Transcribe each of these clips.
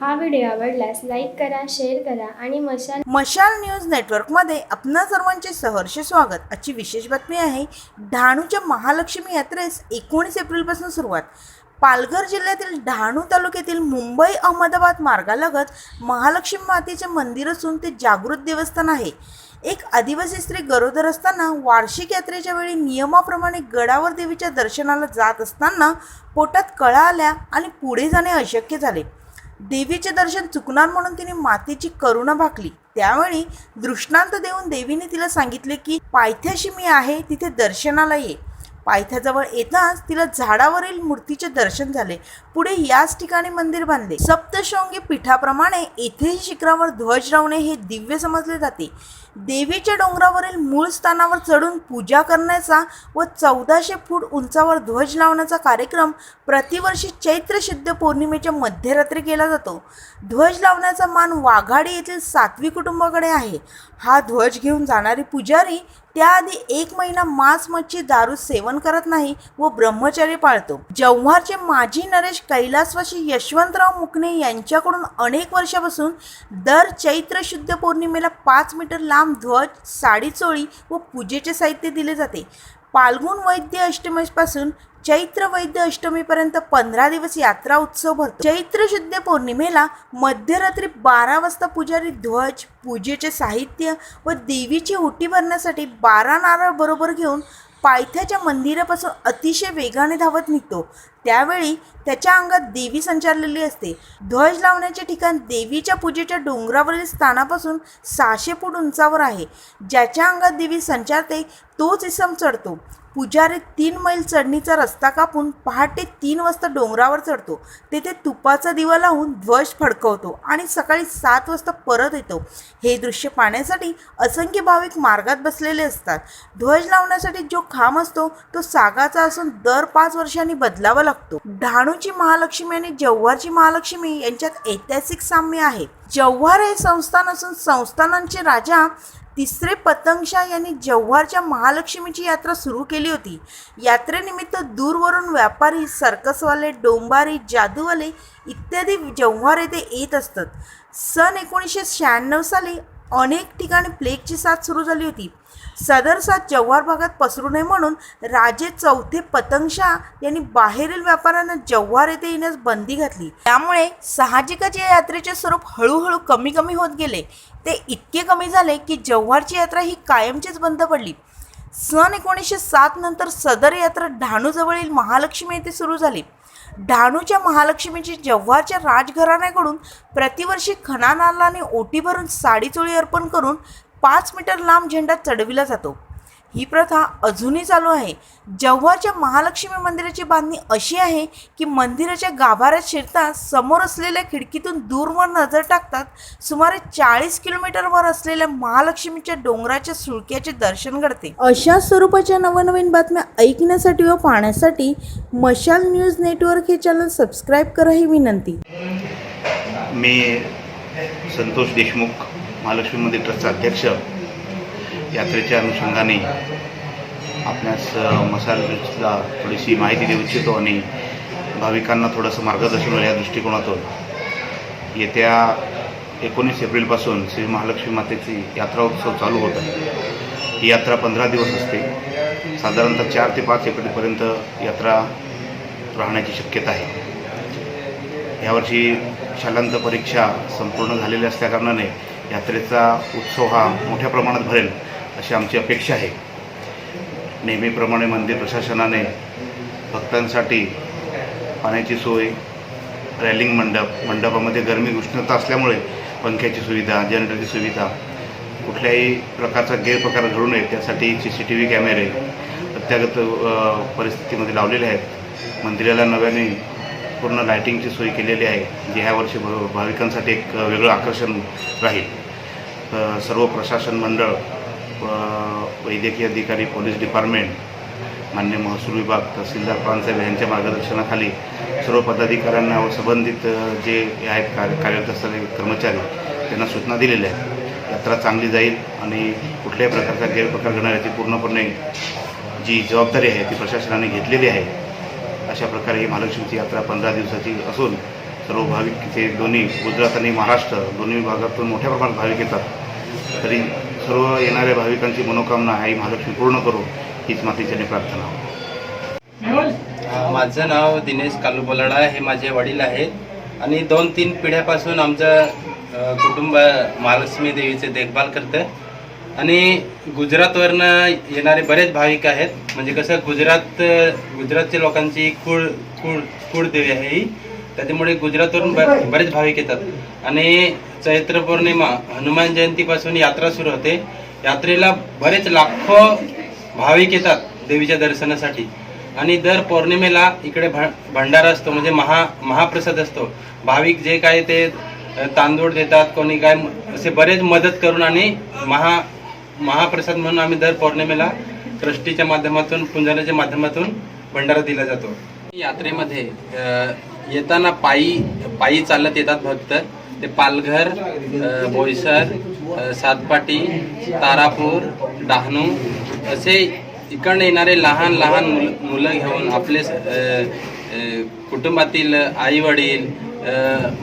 हा व्हिडिओ आवडल्यास लाईक करा शेअर करा आणि मशाल मशाल न्यूज नेटवर्कमध्ये आपणा सर्वांचे सहर्ष स्वागत. आजची विशेष बातमी आहे डहाणूच्या महालक्ष्मी यात्रेस एकोणीस एप्रिलपासून सुरुवात. पालघर जिल्ह्यातील डहाणू तालुक्यातील मुंबई अहमदाबाद मार्गालगत महालक्ष्मी मातेचे मंदिर असून ते जागृत देवस्थान आहे. एक आदिवासी स्त्री गरोदर असताना वार्षिक यात्रेच्या वेळी नियमाप्रमाणे गडावर देवीच्या दर्शनाला जात असताना पोटात कळा आल्या आणि पुढे जाणे अशक्य झाले. देवीचे दर्शन चुकणार म्हणून तिने मातेची करुणा भाकली. त्यावेळी दृष्टांत देऊन देवीने तिला सांगितले की पायथ्याशी मी आहे तिथे दर्शनाला ये. पायथ्याजवळ येताच तिला झाडावरील मूर्तीचे दर्शन झाले. पुढे याच ठिकाणी मंदिर बांधले. सप्तशृंगी पीठाप्रमाणे येथेही शिखरावर ध्वज रावणे हे दिव्य समजले जाते. देवीच्या डोंगरावरील मूळ स्थानावर चढून पूजा करण्याचा व चौदाशे फूट उंचावर ध्वज लावण्याचा कार्यक्रम प्रतिवर्षी चैत्र शुद्ध पौर्णिमेच्या मध्यरात्री केला जातो. ध्वज लावण्याचा मान वाघाडी येथील सातवी कुटुंबाकडे आहे. हा ध्वज घेऊन जाणारी पुजारी त्याआधी एक महिना मांस मच्छी दारू सेवन करत नाही व ब्रह्मचर्य पाळतो. जव्हारचे माजी नरेश कैलासवासी यशवंतराव मुकणे यांच्याकडून अनेक वर्षापासून दर चैत्र शुद्ध पौर्णिमेला पाच मीटर लांब ध्वज साडी चोळी व पूजेचे साहित्य दिले जाते. पाल्गुन वैद्य अष्टमीपासून चैत्र वैद्य अष्टमीपर्यंत पंधरा दिवस यात्रा उत्सव भरतो. चैत्र शुद्ध पौर्णिमेला मध्यरात्री बारा वाजता पुजारी ध्वज पूजेचे साहित्य व देवीची ओटी भरण्यासाठी बारा नारळ बरोबर घेऊन पायथ्याच्या मंदिरापासून अतिशय वेगाने धावत निघतो. त्यावेळी त्याच्या अंगात देवी संचारलेली असते. ध्वज लावण्याचे ठिकाण देवीच्या पूजेच्या डोंगरावरील स्थानापासून सहाशे फूट उंचावर आहे. ज्याच्या अंगात देवी संचारते तोच इसम चढतो. पुजारी तीन मैल चढणीचा रस्ता कापून पहाटे तीन वाजता डोंगरावर चढतो. तेथे तुपाचा दिवा लावून ध्वज फडकवतो आणि सकाळी सात वाजता परत येतो. हे दृश्य पाहण्यासाठी असंख्य भाविक मार्गात बसलेले असतात. ध्वज लावण्यासाठी जो खांब असतो तो सागाचा असून दर पाच वर्षांनी बदलावा लागतो. डहाणूची महालक्ष्मी आणि जव्हारची महालक्ष्मी यांच्यात ऐतिहासिक साम्य आहे. जव्हार हे संस्थान असून संस्थानांचे राजा तिसरे पतंगशाह यांनी जव्हारच्या महालक्ष्मीची यात्रा सुरू केली होती. यात्रेनिमित्त दूरवरून व्यापारी सर्कसवाले डोंबारी जादूवाले इत्यादी जव्हार येथे येत असतात. सन एकोणीसशे शहाण्णव साली अनेक ठिकाणी प्लेगची साथ सुरू झाली होती. सदरसा जव्हार भागात पसरू नये म्हणून राजे चौथे पतंगशाह यांनी बाहेरील व्यापाऱ्यांना जव्हार येथे येण्यास बंदी घातली. त्यामुळे साहजिकच या यात्रेचे स्वरूप हळूहळू कमी कमी होत गेले. ते इतके कमी झाले की जव्हारची यात्रा ही कायमचीच बंद पडली. सन एकोणीसशे सात नंतर सदर यात्रा डहाणूजवळील महालक्ष्मी येथे सुरू झाली. डहाणूच्या महालक्ष्मीची जव्हारच्या राजघराण्याकडून प्रतिवर्षी खणानालाने ओटी भरून साडीचोळी अर्पण करून पाच मीटर लांब झेंडा चढविला जातो. ही प्रथा अजूनही चालू आहे. जव्हारच्या महालक्ष्मी मंदिराची बांधणी अशी आहे की मंदिराच्या गाभाऱ्यात शिरता समोर असलेल्या खिडकीतून दूरवर नजर टाकतात सुमारे चाळीस किलोमीटरवर असलेल्या महालक्ष्मीच्या डोंगराच्या सुळक्याचे दर्शन घडते. अशा स्वरूपाच्या नवनवीन बातम्या ऐकण्यासाठी व पाहण्यासाठी मशाल न्यूज नेटवर्क हे चॅनल सबस्क्राईब करा ही विनंती. मी संतोष देशमुख महालक्ष्मी मंदिर ट्रस्टचा अध्यक्ष यात्रेच्या अनुषंगाने आपल्यास अ, थोडीशी माहिती देऊ इच्छितो आणि भाविकांना थोडंसं मार्गदर्शन होईल या दृष्टिकोनातून. येत्या एकोणीस एप्रिलपासून श्री महालक्ष्मी मातेची यात्रा उत्सव चालू होत आहे. ही यात्रा पंधरा दिवस असते. साधारणतः चार ते पाच एप्रिलपर्यंत यात्रा राहण्याची शक्यता आहे. यावर्षी शालांत परीक्षा संपूर्ण झालेल्या असल्याकारणाने यात्रेचा उत्सव हा मोठ्या प्रमाणात भरेल अशी आमची अपेक्षा आहे. नेहमीप्रमाणे मंदिर प्रशासनाने भक्तांसाठी पाण्याची सोय रॅलिंग मंडप मंडपामध्ये गरमी उष्णता असल्यामुळे पंख्याची सुविधा जनरेटरची सुविधा कुठल्याही प्रकारचा गैरप्रकार घडू नये त्यासाठी सी सी टी व्ही कॅमेरे प्रत्यागत परिस्थितीमध्ये लावलेले आहेत. मंदिराला नव्याने पूर्ण लायटिंगची सोय केलेली आहे जे ह्या वर्षी भ भाविकांसाठी एक वेगळं आकर्षण राहील. तर सर्व प्रशासन मंडळ वैद्यकीय अधिकारी पोलीस डिपार्टमेंट मान्य महसूल विभाग तहसीलदार प्रांतसाहेब यांच्या मार्गदर्शनाखाली सर्व पदाधिकाऱ्यांना व संबंधित जे आहेत कार्य कार्यरत असलेले कर्मचारी त्यांना सूचना दिलेल्या आहेत. यात्रा चांगली जाईल आणि कुठल्याही प्रकारचा गैरप्रकार घडणार याची पूर्णपणे जी जबाबदारी आहे ती प्रशासनाने घेतलेली आहे अशा प्रकारे ही महालक्ष्मीची यात्रा पंधरा दिवसाची असून सर्व भाविक तिथे दोन्ही गुजरात आणि महाराष्ट्र दोन्ही विभागातून मोठ्या प्रमाणात भाविक येतात. तरी सर्व येणाऱ्या भाविकांची मनोकामना आई महालक्ष्मी पूर्ण करू हीच मातेच्याने प्रार्थना. माझं नाव दिनेश कालू बोलाडा हे माझे वडील आहेत. आणि दोन तीन पिढ्यापासून आमचं कुटुंब महालक्ष्मी देवीचे देखभाल करतं. आणि गुजरातवरनं येणारे बरेच भाविक आहेत. म्हणजे कसं गुजरात गुजरातच्या लोकांची कुळ कुळ कुळदेवी आहे ही. त्याच्यामुळे गुजरातवरून ब- बरेच भाविक येतात. आणि चैत्र पौर्णिमा हनुमान जयंतीपासून यात्रा सुरू होते. यात्रेला बरेच लाखो भाविक येतात देवीच्या दर्शनासाठी. आणि दर पौर्णिमेला इकडे भ- भंडारा असतो म्हणजे महा महाप्रसाद असतो. भाविक जे काय ते तांदूळ देतात कोणी काय असे बरेच मदत करून आणि महा महाप्रसाद म्हणून आम्ही दर पौर्णिमेला ट्रस्टीच्या माध्यमातून पुंजाऱ्याच्या माध्यमातून भंडारा दिला जातो. यात्रेमध्ये येताना पायी पायी चालत येतात भक्त. ते पालघर बोईसर सातपाटी तारापूर डहाणू असे इकडनं येणारे लहान लहान मुल मुलं घेऊन आपले कुटुंबातील आई वडील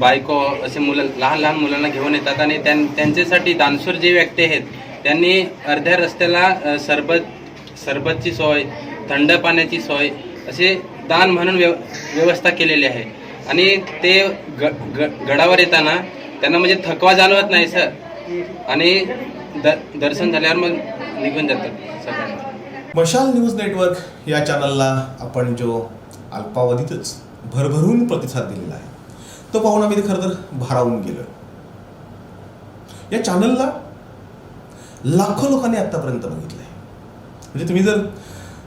बायको असे मुलं लहान लहान मुलांना घेऊन येतात आणि त्यां त्यांच्यासाठी दानशूर जे व्यक्ती आहेत त्यांनी अर्ध्या रस्त्याला सरबत सरबतची सोय थंड पाण्याची सोय असे दान म्हणून व्यव व्यवस्था केलेली आहे. आणि ते ग ग गडावर येताना त्यांना म्हणजे थकवा जाणवत नाही सर. आणि द दर्शन झाल्यावर मग निघून जातात सकाळी मशाल न्यूज नेटवर्क या चॅनलला आपण जो अल्पावधीतच भरभरून प्रतिसाद दिलेला आहे तो पाहून आम्ही ते खरं तर भारावून गेलो. या चॅनलला लाखो लोकांनी आत्तापर्यंत बघितलं आहे म्हणजे तुम्ही जर